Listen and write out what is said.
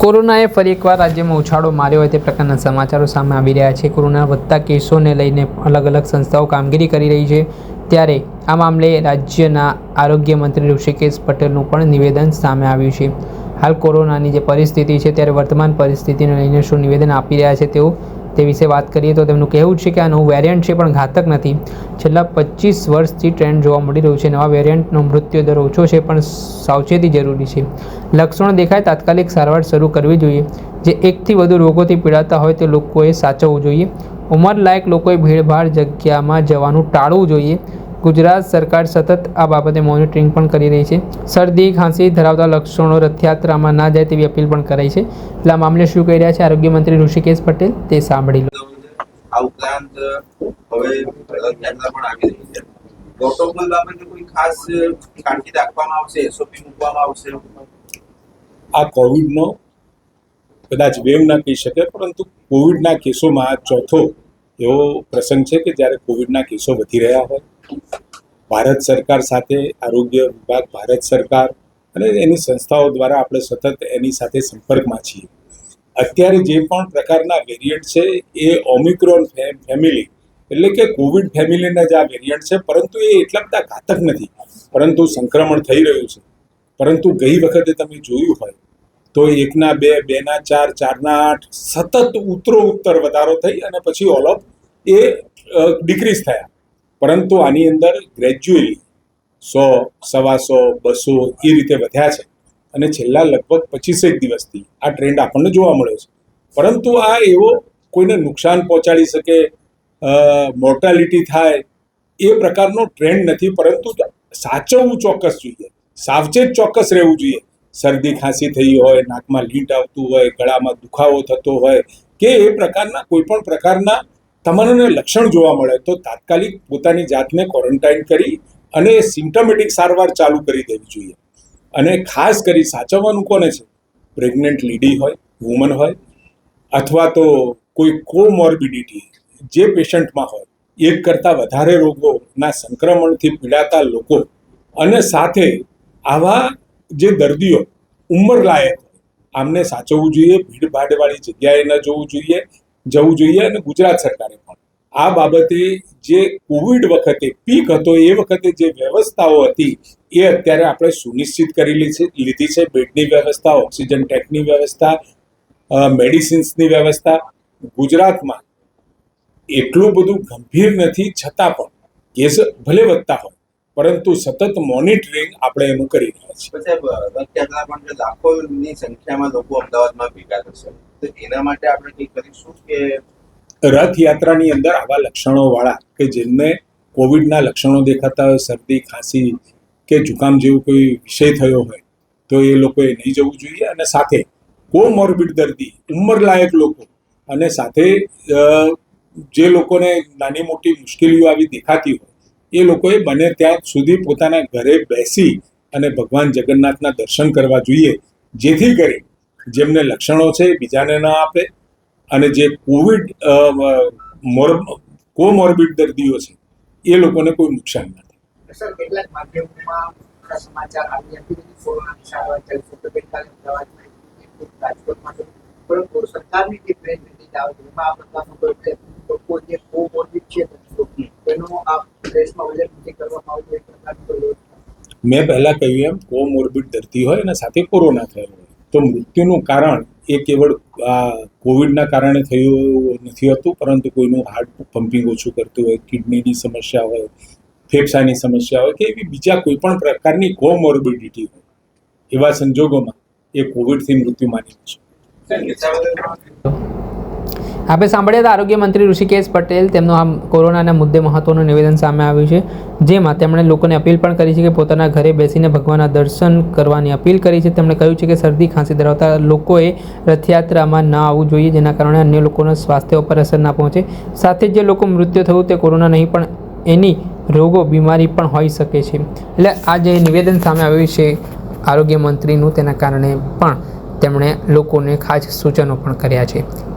કોરોનાએ ફરી એકવાર રાજ્યમાં ઉછાળો માર્યો હોય તે પ્રકારના સમાચારો સામે આવી રહ્યા છે. કોરોના વધતા કેસોને લઈને અલગ અલગ સંસ્થાઓ કામગીરી કરી રહી છે. ત્યારે આ મામલે રાજ્યના આરોગ્ય મંત્રી ઋષિકેશ પટેલનું પણ નિવેદન સામે આવ્યું છે. હાલ કોરોનાની જે પરિસ્થિતિ છે, ત્યારે વર્તમાન પરિસ્થિતિને લઈને શું નિવેદન આપી રહ્યા છે તેઓ તે વિશે વાત કરીએ તો તેમનું કહેવું છે કે આ નવું વેરિયન્ટ છે પણ ઘાતક નથી. છેલ્લા પચીસ વર્ષથી ટ્રેન્ડ જોવા મળી રહ્યું છે. નવા વેરિયન્ટનો મૃત્યુ દર ઓછો છે પણ સાવચેતી જરૂરી છે. લક્ષણો દેખાય, તાત્કાલિક સારવાર શરૂ કરવી જોઈએ. જે એકથી વધુ રોગોથી પીડાતા હોય તે લોકોએ સાચવવું જોઈએ. ઉંમરલાયક લોકોએ ભીડભાડ જગ્યામાં જવાનું ટાળવું જોઈએ. ગુજરાત સરકાર સતત આ બાબતે મોનિટરિંગ પણ કરી રહી છે. શરદી ખાંસી ધરાવતા લક્ષણો રથયાત્રામાં ના જાય તેવી અપીલ પણ કરાઈ છે. એટલે આ મામલે શું કહી રહ્યા છે આરોગ્ય મંત્રી ઋષિકેશ પટેલ? તે સાંભળી લો. આ ઉપરાંત હવે રથયાત્રા પણ આવી રહી છે. પ્રોટોકોલ બાબતે કોઈ ખાસ કાળજી રાખવામાં આવશે? એસઓપી મૂકવામાં આવશે? આ કોવિડનો કદાચ વેવ ના કહી શકે પરંતુ કોવિડના કેસોમાં ચોથો એવો પ્રસંગ છે કે જ્યારે કોવિડના કેસો વધી રહ્યા હોય ભારત સરકાર સાથે, આરોગ્ય વિભાગ, ભારત સરકાર અને એની સંસ્થાઓ દ્વારા આપણે સતત એની સાથે સંપર્કમાં છીએ. અત્યારે જે પણ પ્રકારના વેરિયન્ટ છે એ ઓમિક્રોન ફેમિલી એટલે કે કોવિડ ફેમિલીના જ આ વેરિયન્ટ છે, પરંતુ એ એટલા બધા ઘાતક નથી. પરંતુ સંક્રમણ થઈ રહ્યું છે. પરંતુ ગઈ વખતે તમે જોયું હોય તો એકના બે, બેના ચાર, ચારના આઠ સતત ઉત્તરો ઉત્તર વધારો થઈ અને પછી ઓલ ઓફ એ ડિક્રીઝ થયા. પરંતુ આની અંદર ગ્રેજ્યુઅલી સો, સવા સો, બસો એ રીતે વધ્યા છે. અને છેલ્લા લગભગ પચીસેક દિવસથી આ ટ્રેન્ડ આપણને જોવા મળ્યો છે. પરંતુ આ એવો કોઈને નુકસાન પહોંચાડી શકે મોર્ટાલિટી થાય, એ પ્રકારનો ટ્રેન્ડ નથી. પરંતુ સાચવવું ચોક્કસ જોઈએ. સાવચેત ચોક્કસ રહેવું જોઈએ. શરદી ખાંસી થઈ હોય, નાકમાં લીંટ આવતું હોય, ગળામાં દુખાવો થતો હોય, કે એ પ્રકારના કોઈ પણ પ્રકારના તમારાને લક્ષણ જોવા મળે તો તાત્કાલિક પોતાની જાતને ક્વોરન્ટાઇન કરી અને સિમ્ટમેટિક સારવાર ચાલુ કરી દેવી જોઈએ. અને ખાસ કરી સાચવવાનું કોને છે? પ્રેગ્નન્ટ લેડી હોય વુમન હોય, અથવા તો કોઈ કોમોર્બિડિટી જે પેશન્ટમાં હોય, એક કરતાં વધારે રોગોના સંક્રમણથી પીડાતા લોકો અને સાથે આવા જે દર્દીઓ ઉંમરલાયક આમને સાચવવું જોઈએ, ભીડભાડવાળી જગ્યાએ ન જવું જોઈએ જવું જોઈએ અને ગુજરાત સરકારે પણ. આ બાબતે જે કોવિડ વખતે પીક હતો, એ વખતે જે વ્યવસ્થાઓ હતી, એ અત્યારે આપણે સુનિશ્ચિત કરી લીધી છે બેડની વ્યવસ્થા, ઓક્સિજન ટેકની વ્યવસ્થા મેડિસિન્સની વ્યવસ્થા. ગુજરાતમાં એટલું બધું ગંભીર નથી, છતાં પણ કેસ ભલે વધતા હોય, પરંતુ સતત મોનિટરિંગ આપણે એનું કરી રહ્યા છીએ. લાખોની સંખ્યામાં લોકો અમદાવાદમાં ભેગા થશે. એના માટે આપણે કંઈ કરીશું કે રથયાત્રાની અંદર આવા લક્ષણો વાળા કે જેમને કોવિડના લક્ષણો દેખાતા હોય, શરદી, ખાંસી કે જુકામ જેવું કોઈ વિષય થયો હોય, તો એ લોકોએ નહીં જવું જોઈએ અને સાથે કોમોર્બિડ દર્દી, ઉંમરલાયક લોકો અને સાથે જે લોકોને નાની મોટી મુશ્કેલીઓ આવી દેખાતી હોય, એ લોકોએ બને ત્યાં સુધી પોતાના ઘરે બેસી અને ભગવાન જગન્નાથના દર્શન કરવા જોઈએ, જેથી કરી જેમને લક્ષણો છે બીજાને ન આપે અને જે કોવિડ મોર કોમોર્બિડ દર્દીઓ છે એ લોકોને કોઈ નુકસાન ના થાય કેટલાક માધ્યમોમાં સમાચાર આવી હતી કોરોનાની સારવાર ચાલી તો ગઈકાલે અમદાવાદમાં એક એક રાજકોટમાં પરંતુ સરકારની જે પ્રેસ રિલીઝ આવે છે એમાં આ બતાવવામાં લોકો જે કોમોર્બિડ છે તેનો આ પ્રેસમાં ઉલ્લેખ નથી કરવામાં આવતો એક પ્રકારનો મેં પહેલાં કહ્યું એમ કોમોર્બિડ દર્દી હોય અને સાથે કોરોના થયો હોય. તો મૃત્યુનું કારણ એ કેવળ, આ, કોવિડના કારણે થયું નથી હોતું, પરંતુ કોઈનું હાર્ટ પમ્પિંગ ઓછું કરતું હોય કિડનીની સમસ્યા હોય, ફેફસાની સમસ્યા હોય કે એવી બીજા કોઈ પણ પ્રકારની કોમોર્બિડિટી હોય, એવા સંજોગોમાં એ કોવિડથી મૃત્યુ માની છે. આપણે સાંભળ્યા હતા આરોગ્ય મંત્રી ઋષિકેશ પટેલ. તેમનું આમ કોરોનાના મુદ્દે મહત્વનું નિવેદન સામે આવ્યું છે, જેમાં તેમણે લોકોને અપીલ પણ કરી છે કે પોતાના ઘરે બેસીને ભગવાનના દર્શન કરવાની અપીલ કરી છે. તેમણે કહ્યું છે કે શરદી ખાંસી ધરાવતા લોકોએ રથયાત્રામાં ન આવવું જોઈએ, જેના કારણે અન્ય લોકોના સ્વાસ્થ્ય ઉપર અસર ના પહોંચે. સાથે જે લોકો મૃત્યુ થયું તે કોરોના નહીં, પણ એની રોગો, બીમારી પણ હોઈ શકે છે. એટલે આ જે નિવેદન સામે આવ્યું છે આરોગ્ય મંત્રીનું, તેના કારણે પણ તેમણે લોકોને ખાસ સૂચનો પણ કર્યા છે.